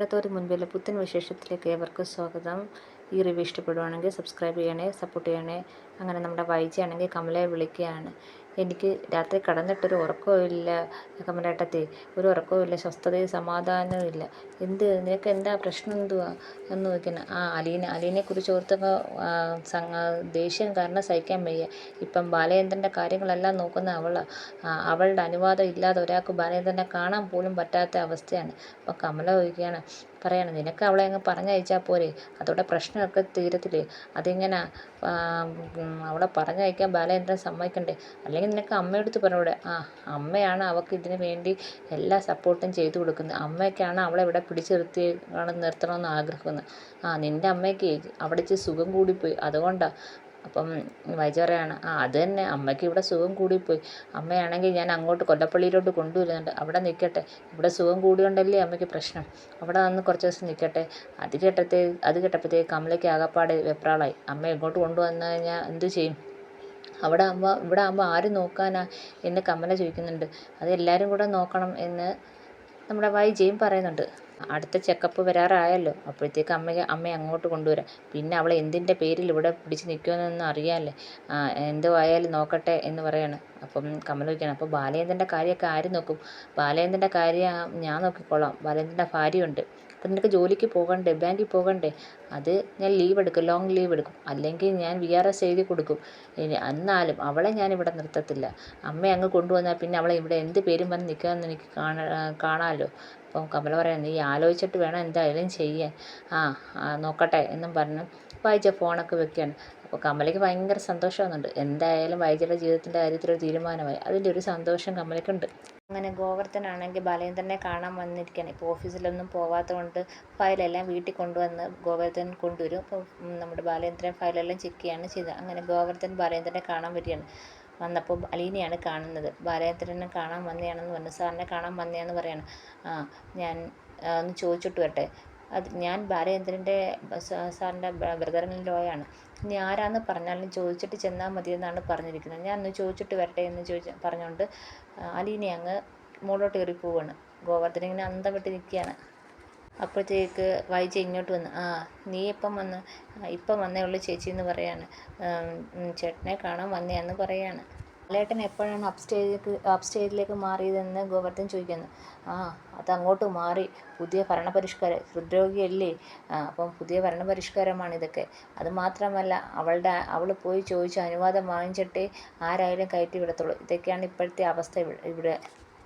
ഇടത്തോറി മുൻപിലെ പുത്തൻ വിശേഷത്തിലേക്ക് ഏവർക്കും സ്വാഗതം. ഈ റിവ്യൂ ഇഷ്ടപ്പെടുവാണെങ്കിൽ സബ്സ്ക്രൈബ് ചെയ്യണേ സപ്പോർട്ട് ചെയ്യണേ. അങ്ങനെ നമ്മുടെ വൈജി ആണെങ്കിൽ കമലയെ വിളിക്കുകയാണ്. എനിക്ക് രാത്രി കടന്നിട്ടൊരു ഉറക്കവും ഇല്ല. കമലേട്ടത്തി ഒരു ഉറക്കവും ഇല്ല സ്വസ്ഥതയും സമാധാനവും ഇല്ല. എന്ത് നിനക്ക് എന്താ പ്രശ്നം എന്തുവാ? എന്ന് നോക്കണം ആ അലീന അലീനെക്കുറിച്ച് ഓർത്തപ്പോൾ ദേഷ്യം കാരണം സഹിക്കാൻ വയ്യ. ഇപ്പം ബാലചന്ദ്രന്റെ കാര്യങ്ങളെല്ലാം നോക്കുന്ന അവളാണ് അവളുടെ അനുവാദം ഇല്ലാതെ ഒരാൾക്ക് ബാലചന്ദ്രനെ കാണാൻ പോലും പറ്റാത്ത അവസ്ഥയാണ്. അപ്പം കമല ചോദിക്കുകയാണ് പറയണം. നിനക്ക് അവളെ അങ്ങ് പറഞ്ഞയച്ചാൽ പോരെ. അതോടെ പ്രശ്നമൊക്കെ തീരത്തില്ലേ? അതിങ്ങനെ? അവളെ പറഞ്ഞയക്കാൻ ബാലചന്ദ്രൻ സമ്മതിക്കണ്ടേ? അല്ലെങ്കിൽ നിനക്ക് അമ്മയെടുത്ത് പറഞ്ഞൂടെ? ആ അമ്മയാണ് അവൾക്ക് ഇതിന് വേണ്ടി എല്ലാ സപ്പോർട്ടും ചെയ്തു കൊടുക്കുന്നത്. അമ്മയ്ക്കാണ് അവളെ ഇവിടെ പിടിച്ചു നിർത്തി നിർത്തണമെന്ന് ആഗ്രഹിക്കുന്നത്. ആ നിന്റെ അമ്മയ്ക്ക് അവിടെ ഇച്ചിരി സുഖം കൂടിപ്പോയി. അതുകൊണ്ടാണ് അപ്പം വൈജ പറയാണ് ആ അത് തന്നെ. അമ്മയ്ക്ക് ഇവിടെ സുഖം കൂടിപ്പോയി. അമ്മയാണെങ്കിൽ ഞാൻ അങ്ങോട്ട് കൊല്ലപ്പള്ളിയിലോട്ട് കൊണ്ടുവരുന്നുണ്ട്. അവിടെ നിൽക്കട്ടെ. ഇവിടെ സുഖം കൂടിയോണ്ടല്ലേ അമ്മയ്ക്ക് പ്രശ്നം. അവിടെ വന്ന് കുറച്ച് ദിവസം നിൽക്കട്ടെ. അത് കേട്ടത്തേ അത് കേട്ടപ്പോഴത്തേക്ക് കമലയ്ക്ക് ആകപ്പാടെ വെപ്രാളായി. അമ്മ ഇങ്ങോട്ട് കൊണ്ടുവന്നു കഴിഞ്ഞാൽ എന്ത് ചെയ്യും? അവിടെ ആകുമ്പോൾ ഇവിടെ ആകുമ്പോൾ ആര് നോക്കാനാ? എന്ന് കമല ചോദിക്കുന്നുണ്ട്. അത് എല്ലാവരും കൂടെ നോക്കണം എന്ന് നമ്മുടെ വൈജയും പറയുന്നുണ്ട്. അടുത്ത ചെക്കപ്പ് വരാറായല്ലോ. അപ്പോഴത്തേക്ക് അമ്മ അമ്മയെ അങ്ങോട്ട് കൊണ്ടുവരാം. പിന്നെ അവൾ എന്തിന്റെ പേരിൽ ഇവിടെ പിടിച്ച് നിൽക്കുമെന്നൊന്നും അറിയാമല്ലേ എന്തോ ആയാലും നോക്കട്ടെ എന്ന് പറയാണ്. അപ്പം കമൽ വയ്ക്കണം അപ്പോൾ ബാലചന്ദ്രന്റെ കാര്യമൊക്കെ ആര് നോക്കും? ബാലചന്ദ്രന്റെ കാര്യം ഞാൻ നോക്കിക്കോളാം. ബാലചന്ദ്രന്റെ ഭാര്യയുണ്ട്. അപ്പം നിനക്ക് ജോലിക്ക് പോകണ്ടേ? ബാങ്കിൽ പോകണ്ടേ? അത് ഞാൻ ലീവ് എടുക്കും. ലോങ് ലീവ് എടുക്കും. അല്ലെങ്കിൽ ഞാൻ വി ആർ എസ് എഴുതി കൊടുക്കും. എന്നാലും അവളെ ഞാൻ ഇവിടെ നിർത്തത്തില്ല. അമ്മ അങ്ങ് കൊണ്ടുവന്നാൽ പിന്നെ അവളെ ഇവിടെ എന്ത് പേരും വന്ന് നിൽക്കാമെന്ന് എനിക്ക് കാണാ കാണാമല്ലോ അപ്പം കമല പറയാം നീ ആലോചിച്ചിട്ട് വേണം എന്തായാലും ചെയ്യാൻ. ആ നോക്കട്ടെ എന്നും പറഞ്ഞു വായിച്ച ഫോണൊക്കെ വെക്കുകയാണ്. അപ്പോൾ കമലയ്ക്ക് ഭയങ്കര സന്തോഷമാകുന്നുണ്ട് എന്തായാലും വൈദ്യയുടെ ജീവിതത്തിന്റെ കാര്യത്തിൽ ഒരു തീരുമാനമായി. അതിന്റെ ഒരു സന്തോഷം കമലയ്ക്കുണ്ട്. അങ്ങനെ ഗോവർദ്ധനാണെങ്കിൽ ബാലേന്ദ്രനെ കാണാൻ വന്നിരിക്കുകയാണ്. ഇപ്പോൾ ഓഫീസിലൊന്നും പോവാത്തത് കൊണ്ട് ഫയലെല്ലാം വീട്ടിൽ കൊണ്ടുവന്ന് ഗോവർദ്ധൻ കൊണ്ടുവരും. അപ്പോൾ നമ്മുടെ ബാലേന്ദ്രൻ ഫയലെല്ലാം ചെക്ക് ചെയ്യാണ് ചെയ്തത്. അങ്ങനെ ഗോവർദ്ധൻ ബാലേന്ദ്രനെ കാണാൻ വരികയാണ്. വന്നപ്പോൾ അലീനയാണ് കാണുന്നത്. ബാലേന്ദ്രനെ കാണാൻ വന്നതാണെന്ന് പറഞ്ഞു. സാറിനെ കാണാൻ വന്നതാണെന്ന് പറയാണ്. ആ ഞാൻ ഒന്ന് ചോദിച്ചിട്ട് വരട്ടെ. അത് ഞാൻ ബാലചന്ദ്രന്റെ സാറിന്റെ ബ്രദറിൻ ലോയാണ് ഇനി ആരാന്ന് പറഞ്ഞാലും ചോദിച്ചിട്ട് ചെന്നാൽ മതി എന്നാണ് പറഞ്ഞിരിക്കുന്നത്. ഞാൻ ഒന്ന് ചോദിച്ചിട്ട് വരട്ടെ എന്ന് ചോദിച്ച് പറഞ്ഞുകൊണ്ട് അലീനെ അങ്ങ് മുകളിലോട്ട് കയറി പോവാണ് ഗോവർദ്ധന ഇങ്ങനെ അന്തം വിട്ട് നിൽക്കുകയാണ്. അപ്പോഴത്തേക്ക് വൈജ ഇങ്ങോട്ട് വന്ന് ആ നീ ഇപ്പം വന്ന് ഇപ്പം വന്നേ ഉള്ളൂ ചേച്ചി എന്ന് പറയാണ്. ചേട്ടനെ കാണാൻ വന്നയാന്ന് പറയാണ്. ലാലേട്ടൻ എപ്പോഴാണ് അപ് അപ്സ്റ്റേജിലേക്ക് അപ് സ്റ്റേജിലേക്ക് മാറിയതെന്ന് ഗോവർദ്ധൻ ചോദിക്കുന്നു. ആ അത് അങ്ങോട്ട് മാറി. പുതിയ ഭരണപരിഷ്കാരം ഹൃദ്രോഗിയല്ലേ? അപ്പം പുതിയ ഭരണപരിഷ്കാരമാണ് ഇതൊക്കെ. അത് മാത്രമല്ല അവളുടെ അവൾ പോയി ചോദിച്ച് അനുവാദം വാങ്ങിച്ചിട്ടേ ആരായാലും കയറ്റി വിടത്തുള്ളൂ. ഇതൊക്കെയാണ് ഇപ്പോഴത്തെ അവസ്ഥ ഇവിടെ.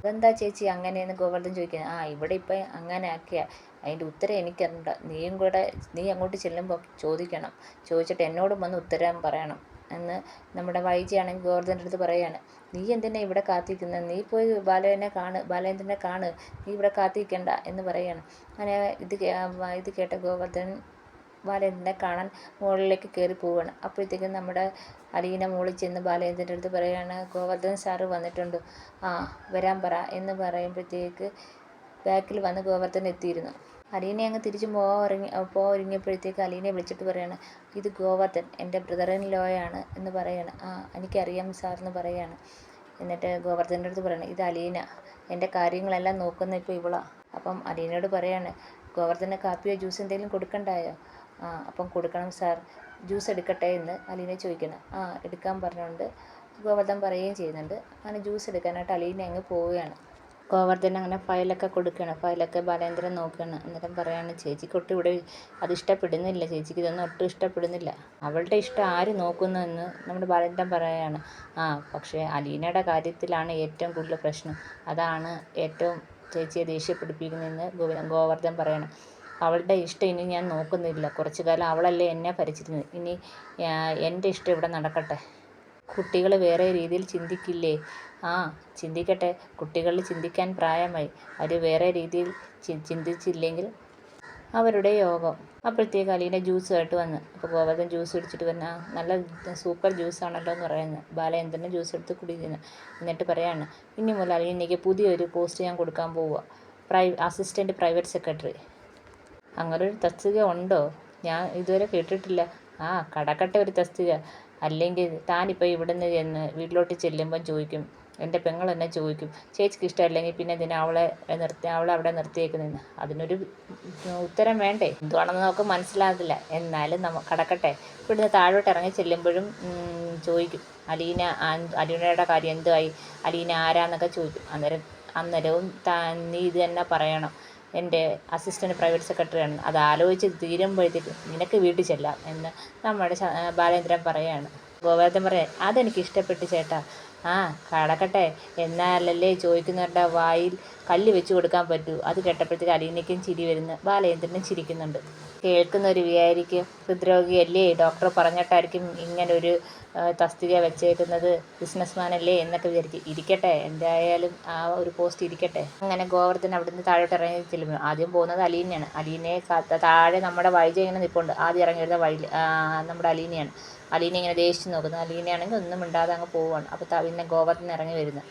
അതെന്താ ചേച്ചി അങ്ങനെയെന്ന് ഗോവർദ്ധൻ ചോദിക്കുന്നത് ആ ഇവിടെ ഇപ്പം അങ്ങനെ ആക്കിയ അതിന്റെ ഉത്തരം എനിക്കറിയണ്ട നീയും കൂടെ നീ അങ്ങോട്ട് ചെല്ലുമ്പോൾ ചോദിക്കണം. ചോദിച്ചിട്ട് എന്നോടും വന്ന് ഉത്തരം പറയണം എന്ന് നമ്മുടെ വൈജിയാണെങ്കിൽ ഗോവർദ്ധന്റെ അടുത്ത് പറയാണ്. നീ എന്തിനാ ഇവിടെ കാത്തിരിക്കുന്നത് നീ പോയി ബാലേനെ കാണ് ബാലേന്ദ്രനെ കാണ്. നീ ഇവിടെ കാത്തിരിക്കണ്ട എന്ന് പറയാണ്. അങ്ങനെ ഇത് ഇത് കേട്ട ഗോവർദ്ധൻ ബാലേന്ദ്രനെ കാണാൻ മുകളിലേക്ക് കയറി പോവുകയാണ് അപ്പോഴത്തേക്കും നമ്മുടെ അലീന മുകളിൽ ചെന്ന് ബാലേന്ദ്രന്റെ അടുത്ത് പറയുകയാണ് ഗോവർദ്ധൻ സാറ് വന്നിട്ടുണ്ട്. ആ വരാൻ പറ എന്ന് പറയുമ്പോഴത്തേക്ക് ബാക്കിൽ വന്ന് ഗോവർദ്ധൻ എത്തിയിരുന്നു. അലീനെ അങ്ങ് തിരിച്ച് പോകാൻ ഇറങ്ങി പോകാൻ ഒരുങ്ങിയപ്പോഴത്തേക്ക് അലീനെ വിളിച്ചിട്ട് പറയാണ് ഇത് ഗോവർദ്ധൻ എന്റെ ബ്രദർ ഇൻ ലോയാണ് എന്ന് പറയാണ്. ആ എനിക്കറിയാം സാർ എന്ന് പറയാണ്. എന്നിട്ട് ഗോവർദ്ധന്റെ അടുത്ത് പറയണം ഇത് അലീന എന്റെ കാര്യങ്ങളെല്ലാം നോക്കുന്ന ഇപ്പോൾ ഇവളാ. അപ്പം അലീനയോട് പറയാണ് ഗോവർദ്ധന് കാപ്പിയോ ജ്യൂസ് എന്തെങ്കിലും കൊടുക്കണ്ടായോ? ആ അപ്പം കൊടുക്കണം സാർ ജ്യൂസ് എടുക്കട്ടെ എന്ന് അലീന ചോദിക്കണം ആ എടുക്കാൻ പറഞ്ഞുകൊണ്ട് ഗോവർദ്ധൻ പറയുകയും ചെയ്യുന്നുണ്ട്. അങ്ങനെ ജ്യൂസ് എടുക്കാനായിട്ട് അലീന അങ്ങ് പോവുകയാണ്. ഗോവർദ്ധൻ അങ്ങനെ ഫയലൊക്കെ കൊടുക്കുകയാണ് ഫയലൊക്കെ ബാലേന്ദ്രൻ നോക്കുകയാണ് അന്നേരം പറയാണ് ചേച്ചിക്കൊട്ടും ഇവിടെ അത് ഇഷ്ടപ്പെടുന്നില്ല. ചേച്ചിക്ക് ഇതൊന്നും ഒട്ടും ഇഷ്ടപ്പെടുന്നില്ല. അവളുടെ ഇഷ്ടം ആര് നോക്കുന്നു എന്ന് നമ്മുടെ ബാലേന്ദ്രൻ പറയുകയാണ് ആ പക്ഷേ അലീനയുടെ കാര്യത്തിലാണ് ഏറ്റവും കൂടുതൽ പ്രശ്നം. അതാണ് ഏറ്റവും ചേച്ചിയെ ദേഷ്യപ്പെടുപ്പിക്കുന്നതെന്ന് ഗോവർദ്ധൻ പറയണം. അവളുടെ ഇഷ്ടം ഇനി ഞാൻ നോക്കുന്നില്ല. കുറച്ചു കാലം അവളല്ലേ എന്നെ ഭരിച്ചിരുന്നത്. ഇനി എന്റെ ഇഷ്ടം ഇവിടെ നടക്കട്ടെ. കുട്ടികൾ വേറെ രീതിയിൽ ചിന്തിക്കില്ലേ? ആ ചിന്തിക്കട്ടെ. കുട്ടികളിൽ ചിന്തിക്കാൻ പ്രായമായി. അവർ വേറെ രീതിയിൽ ചിന്തിച്ചില്ലെങ്കിൽ അവരുടെ യോഗം. അപ്പോഴത്തേക്ക് അലീന ജ്യൂസുമായിട്ട് വന്ന്. അപ്പോൾ ഗോവർദ്ധൻ ജ്യൂസ് കുടിച്ചിട്ട് വന്ന നല്ല സൂപ്പർ ജ്യൂസാണല്ലോ എന്ന് പറയുന്നത് ബാലചന്ദ്രനെ ജ്യൂസ് എടുത്ത് കുടിക്കുന്നു എന്നിട്ട് പറയാണ് ഇനി മുതൽ അലീനയ്ക്ക് പുതിയൊരു പോസ്റ്റ് ഞാൻ കൊടുക്കാൻ പോവുക. പ്രൈ അസിസ്റ്റന്റ് പ്രൈവറ്റ് സെക്രട്ടറി അങ്ങനൊരു തസ്തിക ഉണ്ടോ? ഞാൻ ഇതുവരെ കേട്ടിട്ടില്ല. ആ കടക്കട്ടെ ഒരു തസ്തിക. അല്ലെങ്കിൽ താനിപ്പോൾ ഇവിടുന്ന് ചെന്ന് വീട്ടിലോട്ട് ചെല്ലുമ്പം ചോദിക്കും എന്റെ പെങ്ങൾ എന്നെ ചോദിക്കും ചേച്ചിക്ക് ഇഷ്ടമല്ലെങ്കിൽ പിന്നെ എന്തിനാ അവളെ നിർത്തി അവളെ അവിടെ നിർത്തിയേക്കുന്നതെന്ന് അതിനൊരു ഉത്തരം വേണ്ടേ? എന്തുവാണെന്ന് നമുക്ക് മനസ്സിലാകത്തില്ല. എന്നാലും നമ്മ കടക്കട്ടെ. ഇവിടുന്ന് താഴോട്ട് ഇറങ്ങി ചെല്ലുമ്പോഴും ചോദിക്കും അലീന അലീനയുടെ കാര്യം എന്തുമായി അലീന ആരാന്നൊക്കെ ചോദിക്കും. അന്നേരം അന്നേരവും താൻ നീ ഇത് തന്നെ പറയണം. എന്റെ അസിസ്റ്റന്റ് പ്രൈവറ്റ് സെക്രട്ടറിയാണ് അത് ആലോചിച്ച് തീരുമ്പോഴത്തേക്ക് നിനക്ക് വീട്ടിൽ ചെല്ലാം എന്ന് നമ്മുടെ ബാലേന്ദ്രൻ പറയുകയാണ് ഗോവർദ്ധൻ പറയാൻ അതെനിക്ക് ഇഷ്ടപ്പെട്ടു ചേട്ടാ. ആ കടക്കട്ടെ എന്നാലല്ലേ ചോദിക്കുന്നവരുടെ വായിൽ കല്ല് വെച്ച് കൊടുക്കാൻ പറ്റൂ. അത് കേട്ടപ്പോഴത്തേക്ക് അലീനയ്ക്കും ചിരി വരുന്നു. ബാലേന്ദ്രനും ചിരിക്കുന്നുണ്ട്. കേൾക്കുന്ന ഒരു വിചാരിക്കും ഹൃദ്രോഗിയല്ലേ? ഡോക്ടർ പറഞ്ഞിട്ടായിരിക്കും ഇങ്ങനൊരു തസ്തിക വെച്ചേക്കുന്നത്. ബിസിനസ്മാൻ അല്ലേ എന്നൊക്കെ വിചാരിക്കും. ഇരിക്കട്ടെ എന്തായാലും ആ ഒരു പോസ്റ്റ് ഇരിക്കട്ടെ. അങ്ങനെ ഗോവർദ്ധൻ അവിടുന്ന് താഴോട്ട് ഇറങ്ങി ചെല്ലുമ്പോൾ ആദ്യം പോകുന്നത് അലീനയാണ്. അലീനയെ താഴെ നമ്മുടെ വൈജ ഇങ്ങനെ നിൽപ്പുണ്ട് ആദ്യം ഇറങ്ങി വരുന്ന വഴി നമ്മുടെ അലീനയാണ്. അലീന ഇങ്ങനെ ദേഷിച്ച് നോക്കുന്നു. അലീനയാണെങ്കിൽ ഒന്നും മിണ്ടാതെ അങ്ങ് പോവുകയാണ് അപ്പോൾ തവിന്നെ ഗോവർദ്ധൻ ഇറങ്ങി വരുന്നു.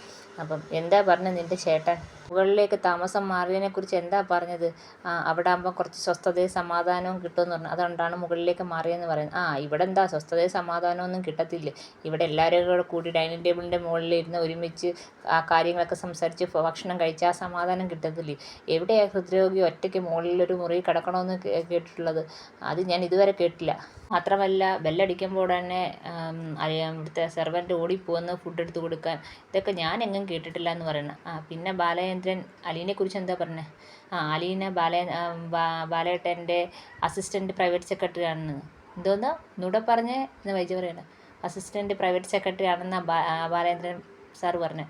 അപ്പം എന്താ പറഞ്ഞത് നിന്റെ ചേട്ടൻ? മുകളിലേക്ക് താമസം മാറിയതിനെക്കുറിച്ച് എന്താ പറഞ്ഞത്? ആ അവിടെ ആകുമ്പോൾ കുറച്ച് സ്വസ്ഥതയും സമാധാനവും കിട്ടുമെന്ന് പറഞ്ഞു. അതുകൊണ്ടാണ് മുകളിലേക്ക് മാറിയെന്ന് പറയുന്നത്. ആ ഇവിടെ എന്താ സ്വസ്ഥതയും സമാധാനവും ഒന്നും കിട്ടത്തില്ല. ഇവിടെ എല്ലാവരും കൂടെ കൂടി ഡൈനിങ് ടേബിളിന്റെ മുകളിലിരുന്ന് ഒരുമിച്ച് ആ കാര്യങ്ങളൊക്കെ സംസാരിച്ച് ഭക്ഷണം കഴിച്ചാൽ ആ സമാധാനം കിട്ടത്തില്ലേ. എവിടെയാ ഹൃദ്രോഗി ഒറ്റയ്ക്ക് മുകളിലൊരു മുറി കിടക്കണമെന്ന് കേട്ടിട്ടുള്ളത്? അത് ഞാൻ ഇതുവരെ കേട്ടില്ല. മാത്രമല്ല ബെല്ലടിക്കുമ്പോൾ തന്നെ അറിയാം ഇവിടുത്തെ സെർവന്റ് ഓടിപ്പോകുന്ന ഫുഡ് എടുത്ത് കൊടുക്കാൻ. ഇതൊക്കെ ഞാൻ എങ്ങും കേട്ടിട്ടില്ല എന്ന് പറയുന്നത്. ആ പിന്നെ ബാലചന്ദ്രൻ അലീനെക്കുറിച്ച് എന്താ പറഞ്ഞത് ആ അലീന ബാല ബാലേട്ടന്റെ അസിസ്റ്റന്റ് പ്രൈവറ്റ് സെക്രട്ടറി ആണെന്ന്. എന്തോന്ന്? നൂടെ പറഞ്ഞേ എന്ന് വൈജു പറയണം? അസിസ്റ്റന്റ് പ്രൈവറ്റ് സെക്രട്ടറി ആണെന്ന ബാലേന്ദ്രൻ സാർ പറഞ്ഞു.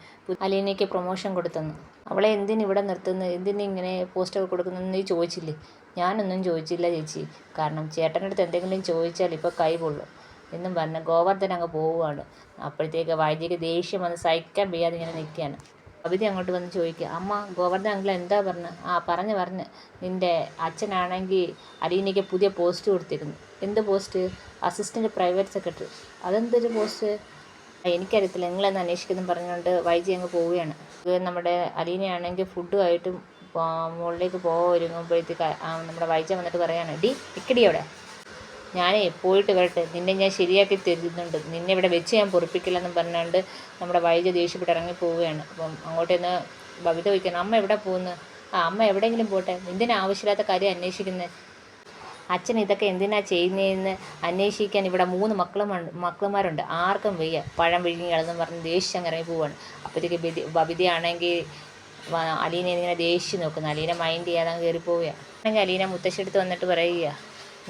അലീനയ്ക്ക് പ്രൊമോഷൻ കൊടുത്തെന്ന്. അവളെ എന്തിന് ഇവിടെ നിർത്തുന്നു? എന്തിന് ഇങ്ങനെ പോസ്റ്റൊക്കെ കൊടുക്കുന്നതെന്ന് നീ ചോദിച്ചില്ലേ? ഞാനൊന്നും ചോദിച്ചില്ല ചേച്ചി. കാരണം ചേട്ടന്റെ അടുത്ത് എന്തെങ്കിലും ചോദിച്ചാൽ ഇപ്പോൾ കൈ പൊള്ളും. എന്നും പറഞ്ഞ് ഗോവർദ്ധൻ അങ്ങ് പോവുകയാണ് അപ്പോഴത്തേക്ക് വൈദ്യക്ക് ദേഷ്യം വന്ന് സഹിക്കാൻ വയ്യാതെ ഇങ്ങനെ നിൽക്കുകയാണ്. കവിത അങ്ങോട്ട് വന്ന് ചോദിക്കുക. അമ്മ ഗോവർദ്ധൻ അങ്കിൾ എന്താ പറഞ്ഞു? ആ പറഞ്ഞ് പറഞ്ഞ്. നിന്റെ അച്ഛനാണെങ്കിൽ അരീനയ്ക്ക് പുതിയ പോസ്റ്റ് കൊടുത്തിരുന്നു. എന്ത് പോസ്റ്റ്? Assistant private secretary. അതെന്തൊരു പോസ്റ്റ്? എനിക്കറിയത്തില്ല. നിങ്ങളെന്ന് അന്വേഷിക്കുന്നു പറഞ്ഞുകൊണ്ട് വൈജി അങ്ങ് പോവുകയാണ്. നമ്മുടെ അലീനയാണെങ്കിൽ ഫുഡുമായിട്ടും മുകളിലേക്ക് പോകാൻ ഒരുങ്ങുമ്പോഴത്തേക്ക് നമ്മുടെ വൈജ വന്നിട്ട് പറയാണ് ഡി ഇക്കടി അവിടെ. ഞാനേ പോയിട്ട് വരട്ടെ. നിന്നെ ഞാൻ ശരിയാക്കി തരുന്നുണ്ട്. നിന്നെ ഇവിടെ വെച്ച് ഞാൻ പൊറിപ്പിക്കില്ലെന്നും പറഞ്ഞുകൊണ്ട് നമ്മുടെ വൈദ്യ ദേഷ്യപ്പെട്ട് ഇറങ്ങി പോവുകയാണ് അപ്പം അങ്ങോട്ട് നിന്ന് ബബിത ചോദിക്കണം അമ്മ എവിടെ പോകുന്നു ആ അമ്മ എവിടെയെങ്കിലും പോട്ടെ. എന്തിനാ ആവശ്യമില്ലാത്ത കാര്യം അന്വേഷിക്കുന്നത് അച്ഛൻ ഇതൊക്കെ എന്തിനാ ചെയ്യുന്നതെന്ന് അന്വേഷിക്കാൻ ഇവിടെ മൂന്ന് മക്കളും മക്കളുമാരുണ്ട്. ആർക്കും വയ്യ. പഴം വിഴുങ്ങിയാളെന്ന് പറഞ്ഞ് ദേഷ്യം അങ്ങ് ഇറങ്ങി പോവാണ് അപ്പോഴത്തേക്ക് ഭവിതയാണെങ്കിൽ ബബിതയാണെങ്കിൽ അലീനെ ഇങ്ങനെ ദേഷ്യം നോക്കുന്നു. അലീന മൈൻഡ് ചെയ്യാതെ കയറി പോവുക അല്ലെങ്കിൽ അലീന മുത്തശ്ശെടുത്ത് വന്നിട്ട് പറയുക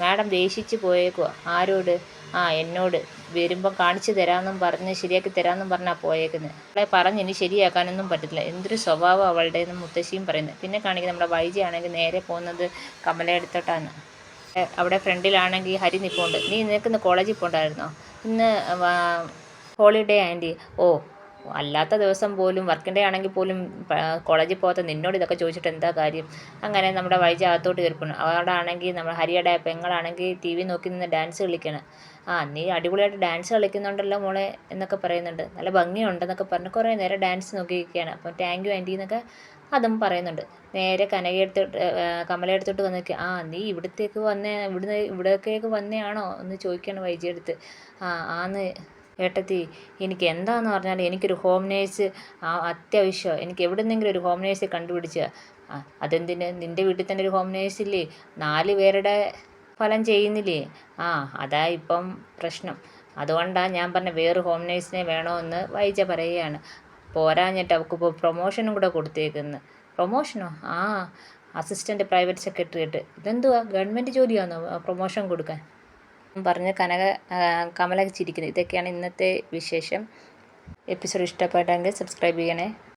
മാഡം ദേഷിച്ച് പോയേക്കുവാ. ആരോട്? ആ എന്നോട്. വരുമ്പോൾ കാണിച്ചു തരാമെന്നും പറഞ്ഞ് ശരിയാക്കി തരാമെന്നും പറഞ്ഞാൽ പോയേക്കുന്നത് അവളെ പറഞ്ഞ് ഇനി ശരിയാക്കാനൊന്നും പറ്റില്ല എന്തൊരു സ്വഭാവം അവളുടെ എന്ന് മുത്തശ്ശിയും പറയുന്നത് പിന്നെ കാണിക്കുന്നത് നമ്മുടെ വൈജി ആണെങ്കിൽ നേരെ പോകുന്നത് കമലയെടുത്തോട്ടാണ് അവിടെ ഫ്രണ്ടിലാണെങ്കിൽ ഹരി നിൽപ്പുണ്ട് നീ നിനക്കിന്ന് കോളേജിൽ പോകണ്ടായിരുന്നോ ഇന്ന് ഹോളിഡേ ആന്റി. ഓ അല്ലാത്ത ദിവസം പോലും വർക്കിംഗ് ഡേ ആണെങ്കിൽ പോലും കോളേജിൽ പോകാത്ത നിന്നോട് ഇതൊക്കെ ചോദിച്ചിട്ട് എന്താ കാര്യം? അങ്ങനെ നമ്മുടെ വഴിച്ച് അകത്തോട്ട് കയറിപ്പോണം. അവിടെ ആണെങ്കിൽ നമ്മുടെ ഹരിയുടെ പെങ്ങളാണെങ്കിൽ ടി വി നോക്കി നിന്ന് ഡാൻസ് കളിക്കണം. ആ നീ അടിപൊളിയായിട്ട് ഡാൻസ് കളിക്കുന്നുണ്ടല്ലോ മോളെ എന്നൊക്കെ പറയുന്നുണ്ട്. നല്ല ഭംഗിയുണ്ടെന്നൊക്കെ പറഞ്ഞ് കുറേ നേരം ഡാൻസ് നോക്കിയിരിക്കുകയാണ്. അപ്പോൾ താങ്ക് യു ആന്റി എന്നൊക്കെ അതും പറയുന്നുണ്ട്. നേരെ കനകയെടുത്തിട്ട് കമലയെടുത്തിട്ട് വന്നിരിക്കുക ആ നീ ഇവിടത്തേക്ക് വന്നേ ഇവിടുന്ന് ഇവിടേക്കേക്ക് വന്നയാണോ എന്ന് ചോദിക്കുകയാണ് വൈജിയെടുത്ത് ആ ആന്ന് ഏട്ടത്തി എനിക്ക് എന്താന്ന് പറഞ്ഞാൽ എനിക്കൊരു ഹോം നേഴ്സ് ആ അത്യാവശ്യം. എനിക്ക് എവിടുന്നെങ്കിലും ഒരു ഹോം നേഴ്സ് കണ്ടുപിടിച്ച്. അതെന്തിന്? നിന്റെ വീട്ടിൽ തന്നെ ഒരു ഹോം നേഴ്സ് ഇല്ലേ? നാല് പേരുടെ ഫലം ചെയ്യുന്നില്ലേ? ആ അതാ ഇപ്പം പ്രശ്നം. അതുകൊണ്ടാണ് ഞാൻ പറഞ്ഞ വേറെ ഹോം നേഴ്സിനെ വേണമെന്ന് വൈജ പറയുകയാണ്. പോരാഞ്ഞിട്ട് അവൾക്ക് ഇപ്പോൾ പ്രൊമോഷനും കൂടെ കൊടുത്തേക്കുന്നു. പ്രൊമോഷനോ ആ അസിസ്റ്റന്റ് പ്രൈവറ്റ് സെക്രട്ടറിയേറ്റ് ഇതെന്തുവാ? ഗവൺമെന്റ് ജോലിയാണോ പ്രൊമോഷൻ കൊടുക്കാൻ? പറഞ്ഞ് കനക കമല ചിരിക്കുന്നത് ഇതൊക്കെയാണ് ഇന്നത്തെ വിശേഷം. എപ്പിസോഡ് ഇഷ്ടപ്പെട്ടെങ്കിൽ സബ്സ്ക്രൈബ് ചെയ്യണേ.